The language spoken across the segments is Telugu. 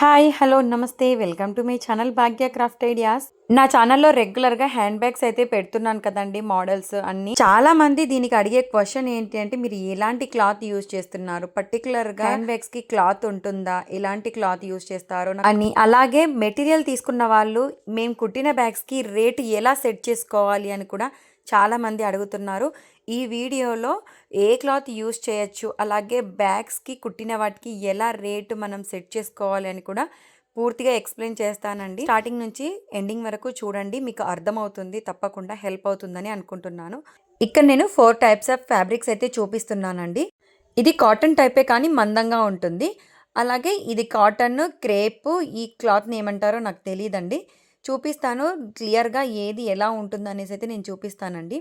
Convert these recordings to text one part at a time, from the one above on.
హాయ్ హలో నమస్తే welcome to my channel Bhagya craft ideas నా ఛానల్లో రెగ్యులర్గా హ్యాండ్ బ్యాగ్స్ అయితే పెడుతున్నాను కదండి మోడల్స్ అన్ని. చాలా మంది దీనికి అడిగే క్వశ్చన్ ఏంటి అంటే మీరు ఎలాంటి క్లాత్ యూజ్ చేస్తున్నారు? పర్టికులర్గా హ్యాండ్ బ్యాగ్స్కి క్లాత్ ఉంటుందా? ఎలాంటి క్లాత్ యూజ్ చేస్తారు? అని. అలాగే మెటీరియల్ తీసుకున్న వాళ్ళు మేము కుట్టిన బ్యాగ్స్కి రేట్ ఎలా సెట్ చేసుకోవాలి అని కూడా చాలా మంది అడుగుతున్నారు. ఈ వీడియోలో ఏ క్లాత్ యూస్ చేయొచ్చు? అలాగే బ్యాగ్స్కి కుట్టిన వాటికి ఎలా రేటు మనం సెట్ చేసుకోవాలి అని కూడా పూర్తిగా ఎక్స్ప్లెయిన్ చేస్తానండి. స్టార్టింగ్ నుంచి ఎండింగ్ వరకు చూడండి మీకు అర్థమవుతుంది తప్పకుండా హెల్ప్ అవుతుందని అనుకుంటున్నాను. ఇక్కడ నేను ఫోర్ టైప్స్ ఆఫ్ ఫ్యాబ్రిక్స్ అయితే చూపిస్తున్నానండి. ఇది కాటన్ టైపే కానీ మందంగా ఉంటుంది. అలాగే ఇది కాటన్ క్రేప్ ఈ క్లాత్ని ఏమంటారో నాకు తెలియదండి చూపిస్తాను క్లియర్గా ఏది ఎలా ఉంటుంది అనేసి అయితే నేను చూపిస్తానండి.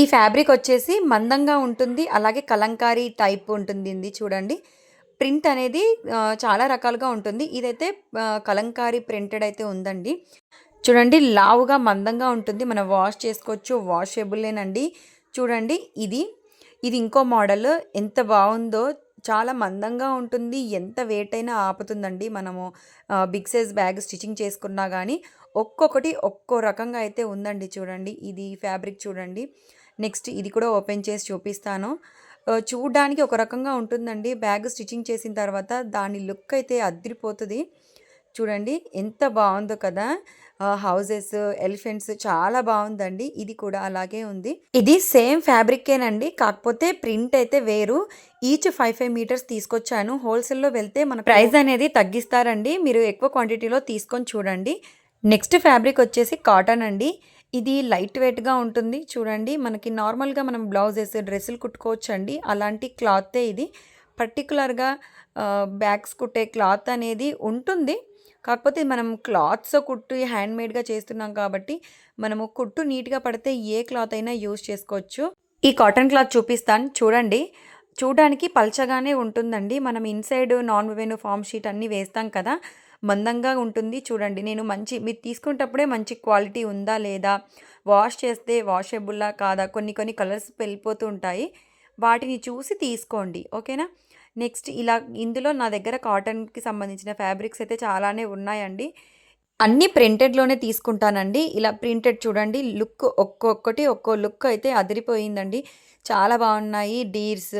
ఈ ఫ్యాబ్రిక్ వచ్చేసి మందంగా ఉంటుంది అలాగే కలంకారీ టైప్ ఉంటుంది ఇది చూడండి. ప్రింట్ అనేది చాలా రకాలుగా ఉంటుంది. ఇదైతే ఆ, కలంకారీ ప్రింటెడ్ అయితే ఉందండి. చూడండి లావుగా మందంగా ఉంటుంది. మనం వాష్ చేసుకోవచ్చు. వాషబుల్లేనండి చూడండి ఇది ఇది ఇంకో మోడల్. ఎంత బాగుందో చాలా మందంగా ఉంటుంది. ఎంత వెయిట్ అయినా ఆపుతుందండి మనము బిగ్ సైజ్ బ్యాగ్ స్టిచ్చింగ్ చేసుకున్నా కానీ ఒక్కొక్కటి ఒక్కో రకంగా అయితే ఉందండి చూడండి. ఇది ఫ్యాబ్రిక్ చూడండి. నెక్స్ట్ ఇది కూడా ఓపెన్ చేసి చూపిస్తాను. చూడడానికి ఒక రకంగా ఉంటుందండి. బ్యాగ్ స్టిచ్చింగ్ చేసిన తర్వాత దాని లుక్ అయితే అదిరిపోతుంది. చూడండి ఎంత బాగుందో కదా. హౌజెస్ ఎలిఫెంట్స్ చాలా బాగుందండి. ఇది కూడా అలాగే ఉంది. ఇది సేమ్ ఫ్యాబ్రికేనండి కాకపోతే ప్రింట్ అయితే వేరు. ఈచ్ ఫైవ్ ఫైవ్ మీటర్స్ తీసుకొచ్చాను. హోల్సేల్లో వెళ్తే మన ప్రైస్ అనేది తగ్గిస్తారండి. మీరు ఎక్కువ క్వాంటిటీలో తీసుకొని చూడండి. నెక్స్ట్ ఫ్యాబ్రిక్ వచ్చేసి కాటన్ అండి. ఇది లైట్ వెయిట్గా ఉంటుంది. చూడండి మనకి నార్మల్గా మనం బ్లౌజెస్ డ్రెస్సులు కుట్టుకోవచ్చు అండి అలాంటి క్లాతే ఇది. పర్టికులర్గా బ్యాగ్స్ కుట్టే క్లాత్ అనేది ఉంటుంది. కాకపోతే మనం క్లాత్స్ కుట్టు హ్యాండ్మేడ్గా చేస్తున్నాం కాబట్టి మనము కుట్టు నీట్గా పడితే ఏ క్లాత్ అయినా యూజ్ చేసుకోవచ్చు. ఈ కాటన్ క్లాత్ చూపిస్తాను. చూడండి చూడడానికి పల్చగానే ఉంటుందండి. మనం inside non woven foam sheet అన్నీ వేస్తాం కదా. మందంగా ఉంటుంది. చూడండి నేను మంచి మీరు తీసుకునేటప్పుడే మంచి క్వాలిటీ ఉందా లేదా? వాష్ చేస్తే వాషబుల్లా కాదా? కొన్ని కొన్ని కలర్స్ వెళ్ళిపోతూ ఉంటాయి. వాటిని చూసి తీసుకోండి. ఓకేనా? నెక్స్ట్ ఇలా ఇందులో నా దగ్గర కాటన్కి సంబంధించిన ఫ్యాబ్రిక్స్ అయితే చాలానే ఉన్నాయండి. అన్నీ ప్రింటెడ్లోనే తీసుకుంటానండి. ఇలా ప్రింటెడ్ చూడండి లుక్ ఒక్కొక్కటి ఒక్కో లుక్ అయితే అదిరిపోయిందండి. చాలా బాగున్నాయి. డీర్స్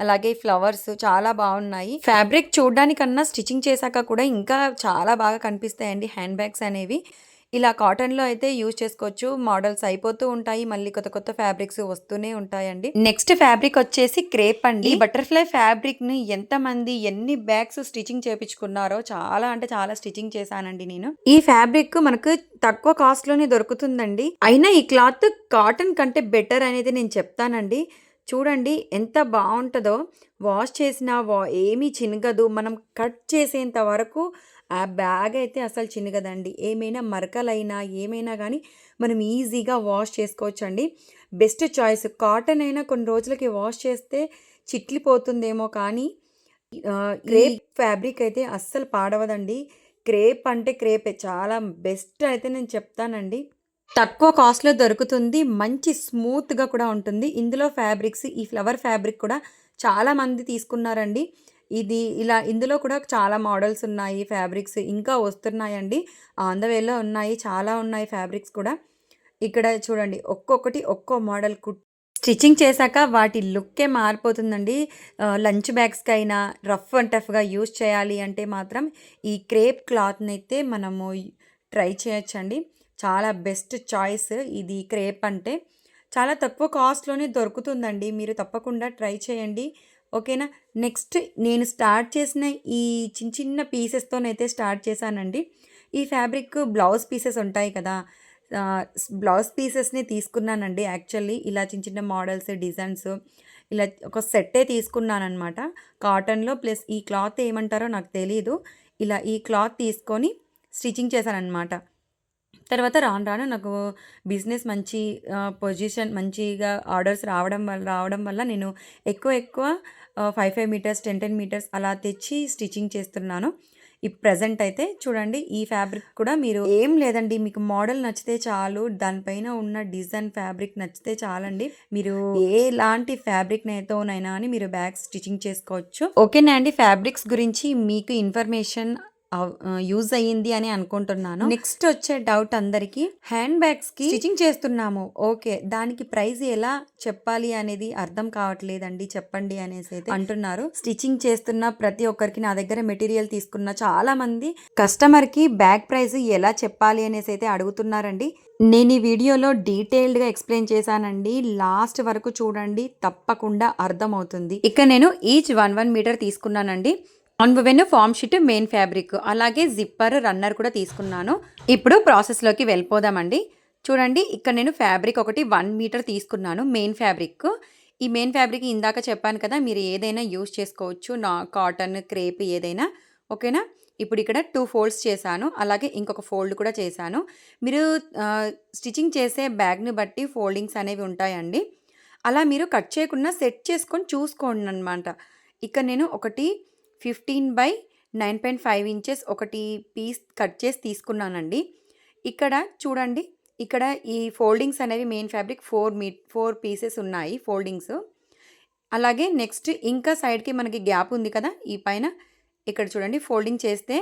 అలాగే ఫ్లవర్స్ చాలా బాగున్నాయి. ఫ్యాబ్రిక్ చూడడానికన్నా స్టిచ్చింగ్ చేశాక కూడా ఇంకా చాలా బాగా కనిపిస్తాయండి హ్యాండ్ బ్యాగ్స్ అనేవి. ఇలా కాటన్లో అయితే యూజ్ చేసుకోవచ్చు. మోడల్స్ అయిపోతూ ఉంటాయి. మళ్ళీ కొత్త కొత్త ఫ్యాబ్రిక్స్ వస్తూనే ఉంటాయండి. నెక్స్ట్ ఫ్యాబ్రిక్ వచ్చేసి క్రేప్ అండి. బటర్ఫ్లై ఫ్యాబ్రిక్ని ఎన్ని బ్యాగ్స్ స్టిచ్చింగ్ చేపించుకున్నారో చాలా అంటే చాలా స్టిచ్చింగ్ చేశానండి నేను. ఈ ఫ్యాబ్రిక్ మనకు తక్కువ కాస్ట్లోనే దొరుకుతుందండి. అయినా ఈ క్లాత్ కాటన్ కంటే బెటర్ అనేది నేను చెప్తానండి. చూడండి ఎంత బాగుంటుందో. వాష్ చేసినా వా ఏమీ చినగదు. మనం కట్ చేసేంత వరకు ఆ బ్యాగ్ అయితే అసలు చినగదండి. ఏమైనా మరకలైనా ఏమైనా కానీ మనం ఈజీగా వాష్ చేసుకోవచ్చండి. Best choice. కాటన్ అయినా కొన్ని రోజులకి వాష్ చేస్తే చిట్లిపోతుందేమో కానీ క్రేప్ ఫ్యాబ్రిక్ అయితే అస్సలు పాడవదండి. క్రేప్ అంటే క్రేపే. చాలా బెస్ట్ అయితే నేను చెప్తానండి. తక్కువ కాస్ట్లో దొరుకుతుంది. మంచి స్మూత్గా కూడా ఉంటుంది. ఇందులో ఫ్యాబ్రిక్స్ ఈ ఫ్లవర్ ఫ్యాబ్రిక్ కూడా చాలామంది తీసుకున్నారండి. ఇది ఇలా ఇందులో కూడా చాలా మోడల్స్ ఉన్నాయి ఫ్యాబ్రిక్స్ ఇంకా వస్తున్నాయండి. ఆన్ ద వేలో ఉన్నాయి చాలా ఉన్నాయి ఫ్యాబ్రిక్స్ కూడా. ఇక్కడ చూడండి ఒక్కొక్కటి ఒక్కో మోడల్ కుట్ స్టిచ్చింగ్ చేశాక వాటి లుక్కే మారిపోతుందండి. లంచ్ బ్యాగ్స్కి అయినా రఫ్ అండ్ టఫ్గా యూజ్ చేయాలి అంటే మాత్రం ఈ క్రేప్ క్లాత్ని అయితే మనము ట్రై చేయొచ్చండి. చాలా బెస్ట్ చాయిస్ ఇది క్రేప్ అంటే. చాలా తక్కువ కాస్ట్లోనే దొరుకుతుందండి. మీరు తప్పకుండా ట్రై చేయండి. ఓకేనా? నెక్స్ట్ నేను స్టార్ట్ చేసిన ఈ చిన్న చిన్న పీసెస్తోనైతే స్టార్ట్ చేశానండి. ఈ ఫ్యాబ్రిక్ బ్లౌజ్ పీసెస్ ఉంటాయి కదా. బ్లౌజ్ పీసెస్ని తీసుకున్నానండి యాక్చువల్లీ. ఇలా చిన్న చిన్న మోడల్స్ డిజైన్స్ ఇలా ఒక సెట్టే తీసుకున్నాను అనమాట కాటన్లో ప్లస్ ఈ క్లాత్ ఏమంటారో నాకు తెలియదు ఇలా ఈ క్లాత్ తీసుకొని స్టిచ్చింగ్ చేశానన్నమాట. తర్వాత రాను రాను నాకు బిజినెస్ మంచి పొజిషన్ మంచిగా ఆర్డర్స్ రావడం వల్ల రావడం వల్ల నేను ఎక్కువ ఎక్కువ five five metres ten ten metres అలా తెచ్చి స్టిచ్చింగ్ చేస్తున్నాను. ఈ ప్రజెంట్ అయితే చూడండి ఈ ఫ్యాబ్రిక్ కూడా మీరు ఏం లేదండి మీకు మోడల్ నచ్చితే చాలు దానిపైన ఉన్న డిజైన్ ఫ్యాబ్రిక్ నచ్చితే చాలండి. మీరు ఎలాంటి ఫ్యాబ్రిక్ నైతోనైనా అని మీరు బ్యాగ్స్ స్టిచ్చింగ్ చేసుకోవచ్చు. ఓకేనా అండి? ఫ్యాబ్రిక్స్ గురించి మీకు ఇన్ఫర్మేషన్ యూజ్ అయ్యింది అని అనుకుంటున్నాను. నెక్స్ట్ వచ్చే డౌట్ అందరికి హ్యాండ్ బ్యాగ్స్కి స్టిచింగ్ చేస్తున్నాము. ఓకే దానికి ప్రైస్ ఎలా చెప్పాలి అనేది అర్థం కావట్లేదండి చెప్పండి అనేసి అయితే అంటున్నారు. స్టిచ్చింగ్ చేస్తున్న ప్రతి ఒక్కరికి నా దగ్గర మెటీరియల్ తీసుకున్న చాలా మంది కస్టమర్కి బ్యాగ్ ప్రైస్ ఎలా చెప్పాలి అనేసి అయితే అడుగుతున్నారండి. నేను ఈ వీడియోలో డీటెయిల్డ్గా ఎక్స్ప్లెయిన్ చేశానండి. లాస్ట్ వరకు చూడండి తప్పకుండా అర్థమవుతుంది. ఇక నేను ఈచ్ వన్ వన్ మీటర్ తీసుకున్నానండి. ఆన్వెన్ ఫామ్ షీట్ మెయిన్ ఫ్యాబ్రిక్ అలాగే జిప్పర్ రన్నర్ కూడా తీసుకున్నాను. ఇప్పుడు ప్రాసెస్లోకి వెళ్ళిపోదామండి. చూడండి ఇక్కడ నేను ఫ్యాబ్రిక్ ఒకటి వన్ మీటర్ తీసుకున్నాను మెయిన్ ఫ్యాబ్రిక్ ఈ మెయిన్ ఫ్యాబ్రిక్ ఇందాక చెప్పాను కదా మీరు ఏదైనా యూస్ చేసుకోవచ్చు నా కాటన్ క్రేప్ ఏదైనా. ఓకేనా? ఇప్పుడు ఇక్కడ టూ ఫోల్డ్స్ చేశాను అలాగే ఇంకొక ఫోల్డ్ కూడా చేశాను. మీరు స్టిచ్చింగ్ చేసే బ్యాగ్ని బట్టి ఫోల్డింగ్స్ అనేవి ఉంటాయండి. అలా మీరు కట్ చేయకుండా సెట్ చేసుకొని చూసుకోండి అనమాట ఇక్కడ నేను ఒకటి fifteen by nine point five inches ఒకటి పీస్ కట్ చేసి తీసుకున్నానండి. ఇక్కడ చూడండి ఇక్కడ ఈ ఫోల్డింగ్స్ అనేవి మెయిన్ ఫ్యాబ్రిక్ ఫోర్ మీ ఫోర్ పీసెస్ ఉన్నాయి ఫోల్డింగ్స్. అలాగే నెక్స్ట్ ఇంకా సైడ్కి మనకి గ్యాప్ ఉంది కదా ఈ పైన. ఇక్కడ చూడండి ఫోల్డింగ్ చేస్తే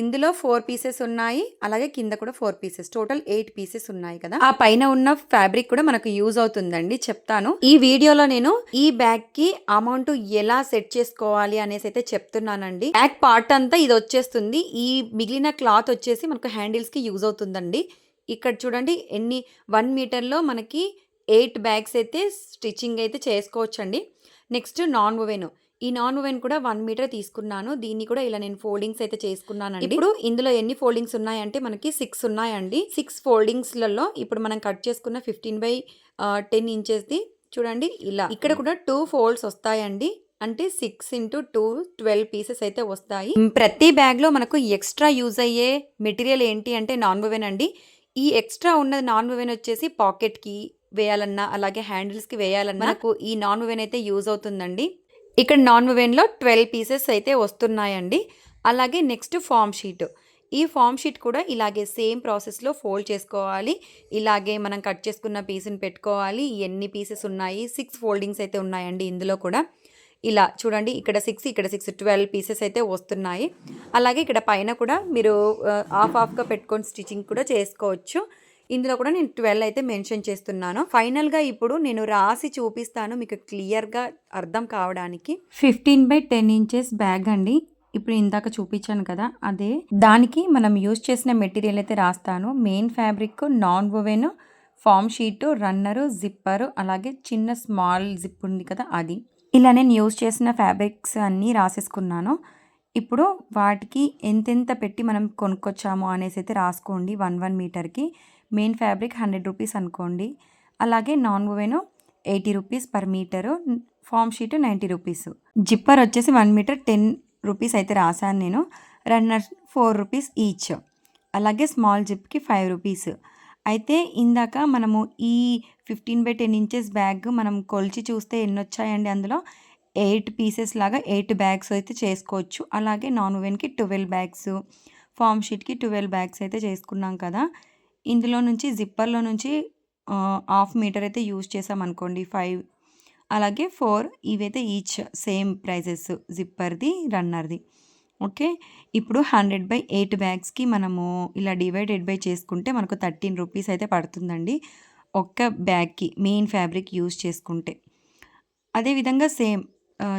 ఇందులో ఫోర్ పీసెస్ ఉన్నాయి అలాగే కింద కూడా four pieces. Total eight pieces ఉన్నాయి కదా. ఆ పైన ఉన్న ఫ్యాబ్రిక్ కూడా మనకు యూజ్ అవుతుందండి చెప్తాను. ఈ వీడియోలో నేను ఈ బ్యాగ్కి అమౌంట్ ఎలా సెట్ చేసుకోవాలి అనేసి అయితే చెప్తున్నానండి. బ్యాగ్ పార్ట్ అంతా ఇది వచ్చేస్తుంది. ఈ మిగిలిన క్లాత్ వచ్చేసి మనకు హ్యాండిల్స్కి యూజ్ అవుతుందండి. ఇక్కడ చూడండి ఎన్ని వన్ మీటర్లో మనకి ఎయిట్ బ్యాగ్స్ అయితే స్టిచ్చింగ్ అయితే చేసుకోవచ్చండి. Next non woven. ఈ నాన్ ఓవెన్ కూడా వన్ మీటర్ తీసుకున్నాను. దీన్ని కూడా ఇలా నేను ఫోల్డింగ్స్ అయితే చేసుకున్నానండి. ఇప్పుడు ఇందులో ఎన్ని ఫోల్డింగ్స్ ఉన్నాయంటే మనకి సిక్స్ ఉన్నాయండి. సిక్స్ ఫోల్డింగ్స్లలో ఇప్పుడు మనం కట్ చేసుకున్న ఫిఫ్టీన్ బై టెన్ ఇంచెస్ది చూడండి ఇలా. ఇక్కడ కూడా టూ ఫోల్డ్స్ వస్తాయండి. అంటే six into two twelve pieces అయితే వస్తాయి. ప్రతి బ్యాగ్లో మనకు ఎక్స్ట్రా యూజ్ అయ్యే మెటీరియల్ ఏంటి అంటే నాన్ ఓవెన్ అండి. ఈ ఎక్స్ట్రా ఉన్నది నాన్ ఓవెన్ వచ్చేసి పాకెట్కి వేయాలన్నా అలాగే హ్యాండిల్స్కి వేయాలన్నా మనకు ఈ నాన్ ఓవెన్ అయితే యూజ్ అవుతుందండి. ఇక్కడ నాన్ ఓవెన్లో ట్వెల్వ్ పీసెస్ అయితే వస్తున్నాయండి. అలాగే నెక్స్ట్ ఫామ్ షీట్ ఈ ఫామ్ షీట్ కూడా ఇలాగే సేమ్ ప్రాసెస్లో ఫోల్డ్ చేసుకోవాలి. ఇలాగే మనం కట్ చేసుకున్న పీస్ని పెట్టుకోవాలి. ఎన్ని పీసెస్ ఉన్నాయి? సిక్స్ ఫోల్డింగ్స్ అయితే ఉన్నాయండి ఇందులో కూడా. ఇలా చూడండి ఇక్కడ సిక్స్ ఇక్కడ సిక్స్ ట్వెల్వ్ పీసెస్ అయితే వస్తున్నాయి. అలాగే ఇక్కడ పైన కూడా మీరు హాఫ్ ఆఫ్గా పెట్టుకొని స్టిచ్చింగ్ కూడా చేసుకోవచ్చు. ఇందులో కూడా నేను ట్వెల్వ్ అయితే మెన్షన్ చేస్తున్నాను. ఫైనల్గా ఇప్పుడు నేను రాసి చూపిస్తాను మీకు క్లియర్గా అర్థం కావడానికి. Fifteen by ten inches bag అండి. ఇప్పుడు ఇందాక చూపించాను కదా అదే. దానికి మనం యూజ్ చేసిన మెటీరియల్ అయితే రాస్తాను. Main fabric non woven foam sheet runner zipper అలాగే చిన్న స్మాల్ జిప్ ఉంది కదా అది. ఇలా నేను యూజ్ చేసిన ఫ్యాబ్రిక్స్ అన్నీ రాసేసుకున్నాను. ఇప్పుడు వాటికి ఎంతెంత పెట్టి మనం కొనుక్కొచ్చాము అనేసి అయితే రాసుకోండి వన్ వన్ మీటర్కి. మెయిన్ ఫ్యాబ్రిక్ హండ్రెడ్ రూపీస్ అనుకోండి. అలాగే non woven eighty rupees per metre foam sheet ninety rupees. Zipper వచ్చేసి వన్ మీటర్ టెన్ రూపీస్ అయితే రాశాను నేను రన్నర్ ఫోర్ రూపీస్ ఈచ్. అలాగే స్మాల్ జిప్కి ఫైవ్ రూపీస్. అయితే ఇందాక మనము ఈ fifteen by ten inches bag మనం కొలిచి చూస్తే ఎన్ని వచ్చాయండి అందులో? ఎయిట్ పీసెస్ లాగా ఎయిట్ బ్యాగ్స్ అయితే చేసుకోవచ్చు. అలాగే నాన్ ఓవెన్కి ట్వెల్వ్ బ్యాగ్స్ ఫామ్ షీట్కి ట్వెల్వ్ బ్యాగ్స్ అయితే చేసుకున్నాం కదా. ఇందులో నుంచి జిప్పర్లో నుంచి హాఫ్ మీటర్ అయితే యూజ్ చేసామనుకోండి ఫైవ్. అలాగే ఫోర్ ఇవైతే ఈచ్ సేమ్ ప్రైజెస్ జిప్పర్ది రన్నర్ది. ఓకే? ఇప్పుడు హండ్రెడ్ బై ఎయిట్ బ్యాగ్స్కి మనము ఇలా డివైడెడ్ బై చేసుకుంటే మనకు థర్టీన్ రూపీస్ అయితే పడుతుందండి ఒక్క బ్యాగ్కి మెయిన్ ఫ్యాబ్రిక్ యూజ్ చేసుకుంటే. అదేవిధంగా సేమ్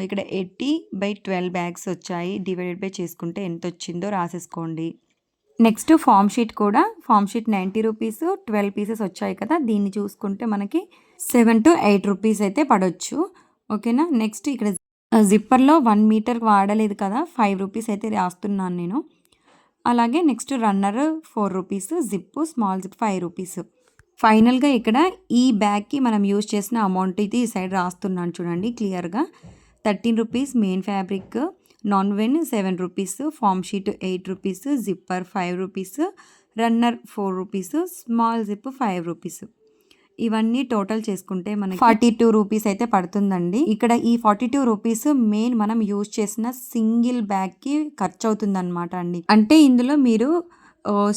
ఇక్కడ ఎయిటీ బై ట్వెల్వ్ బ్యాగ్స్ వచ్చాయి డివైడెడ్ బై చేసుకుంటే ఎంత వచ్చిందో రాసేసుకోండి. నెక్స్ట్ ఫామ్ షీట్ కూడా foam sheet ninety rupees twelve pieces వచ్చాయి కదా. దీన్ని చూసుకుంటే మనకి సెవెన్ టు ఎయిట్ రూపీస్ అయితే పడవచ్చు ఓకేనా? నెక్స్ట్ ఇక్కడ జిప్పర్లో వన్ మీటర్ వాడలేదు కదా. ఫైవ్ రూపీస్ అయితే రాస్తున్నాను నేను. అలాగే next runner four rupees zip small zip five rupees. ఫైనల్గా ఇక్కడ ఈ బ్యాగ్కి మనం యూజ్ చేసిన అమౌంట్ ఇది ఈ సైడ్ రాస్తున్నాను చూడండి క్లియర్గా. Thirteen rupees main fabric non woven seven rupees foam sheet eight rupees zipper five rupees runner four rupees small zip five rupees. ఇవన్నీ టోటల్ చేసుకుంటే మనకి ఫార్టీ టూ రూపీస్ అయితే పడుతుందండి. ఇక్కడ ఈ ఫార్టీ టూ రూపీస్ మెయిన్ మనం యూజ్ చేసిన సింగిల్ బ్యాగ్కి ఖర్చు అవుతుందన్నమాట అండి. అంటే ఇందులో మీరు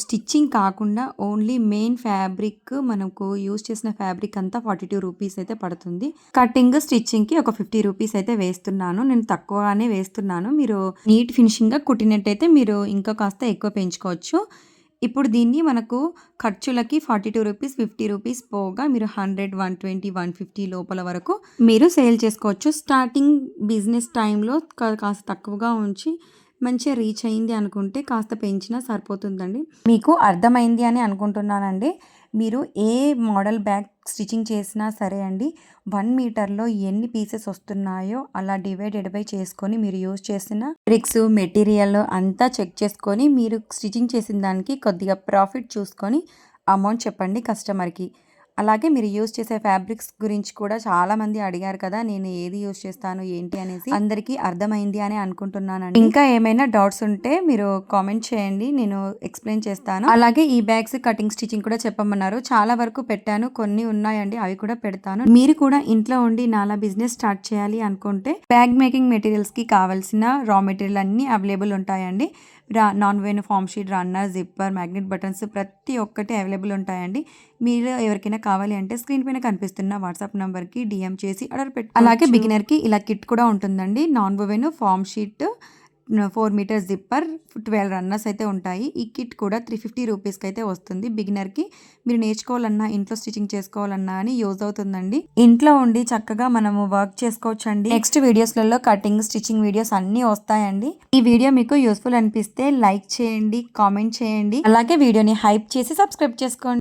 స్టిచ్చింగ్ కాకుండా ఓన్లీ మెయిన్ ఫ్యాబ్రిక్ మనకు యూజ్ చేసిన ఫ్యాబ్రిక్ అంతా ఫార్టీ టూ రూపీస్ అయితే పడుతుంది. కటింగ్ స్టిచ్చింగ్కి ఒక ఫిఫ్టీ రూపీస్ అయితే వేస్తున్నాను. నేను తక్కువగానే వేస్తున్నాను. మీరు నీట్ ఫినిషింగ్గా కుట్టినట్టయితే మీరు ఇంకా కాస్త ఎక్కువ పెంచుకోవచ్చు. ఇప్పుడు దీన్ని మనకు ఖర్చులకి forty two rupees fifty rupees పోగా మీరు hundred one twenty one fifty లోపల వరకు మీరు సేల్ చేసుకోవచ్చు. స్టార్టింగ్ బిజినెస్ టైంలో కాస్త తక్కువగా ఉంచి మంచిగా రీచ్ అయింది అనుకుంటే కాస్త పెంచినా సరిపోతుందండి. మీకు అర్థమైంది అని అనుకుంటున్నానండి. మీరు ఏ మోడల్ బ్యాగ్ స్టిచ్చింగ్ చేసినా సరే అండి వన్ మీటర్లో ఎన్ని పీసెస్ వస్తున్నాయో అలా డివైడెడ్ బై చేసుకొని మీరు యూజ్ చేసిన బ్రిక్స్ మెటీరియల్ అంతా చెక్ చేసుకొని మీరు స్టిచ్చింగ్ చేసిన దానికి కొద్దిగా ప్రాఫిట్ చూసుకొని అమౌంట్ చెప్పండి కస్టమర్కి అలాగే మీరు యూజ్ చేసే ఫ్యాబ్రిక్స్ గురించి కూడా చాలా మంది అడిగారు కదా నేను ఏది యూజ్ చేస్తాను ఏంటి అనేసి. అందరికీ అర్థమైంది అని అనుకుంటున్నానండి. ఇంకా ఏమైనా డౌట్స్ ఉంటే మీరు కామెంట్ చేయండి నేను ఎక్స్ప్లెయిన్ చేస్తాను. అలాగే ఈ బ్యాగ్స్ కటింగ్ స్టిచ్చింగ్ కూడా చెప్పమన్నారు. చాలా వరకు పెట్టాను కొన్ని ఉన్నాయండి అవి కూడా పెడతాను. మీరు కూడా ఇంట్లో ఉండి నాలా బిజినెస్ స్టార్ట్ చేయాలి అనుకుంటే బ్యాగ్ మేకింగ్ మెటీరియల్స్కి కావాల్సిన రా మెటీరియల్ అన్ని అవైలబుల్ ఉంటాయండి. Raw non woven foam sheet runner zipper magnet buttons ప్రతి ఒక్కటి అవైలబుల్ ఉంటాయండి. మీరు ఎవరికైనా కావాలి అంటే స్క్రీన్ పైన కనిపిస్తున్న వాట్సాప్ నెంబర్కి డిఎం చేసి ఆర్డర్ పెట్టు అలాగే బిగినర్కి ఇలా కిట్ కూడా ఉంటుందండి. Non woven foam sheet four metres zipper twelve runners అయితే ఉంటాయి. ఈ కిట్ కూడా త్రీ ఫిఫ్టీ రూపీస్కి అయితే వస్తుంది. బిగినర్కి మీరు నేర్చుకోవాలన్నా ఇంట్లో స్టిచ్చింగ్ చేసుకోవాలన్నా అని యూజ్ అవుతుందండి. ఇంట్లో ఉండి చక్కగా మనము వర్క్ చేసుకోవచ్చండి. నెక్స్ట్ వీడియోస్లలో కటింగ్ స్టిచ్చింగ్ వీడియోస్ అన్నీ వస్తాయండి. ఈ వీడియో మీకు యూస్ఫుల్ అనిపిస్తే లైక్ చేయండి కామెంట్ చేయండి. అలాగే వీడియోని హైప్ చేసి సబ్స్క్రైబ్ చేసుకోండి.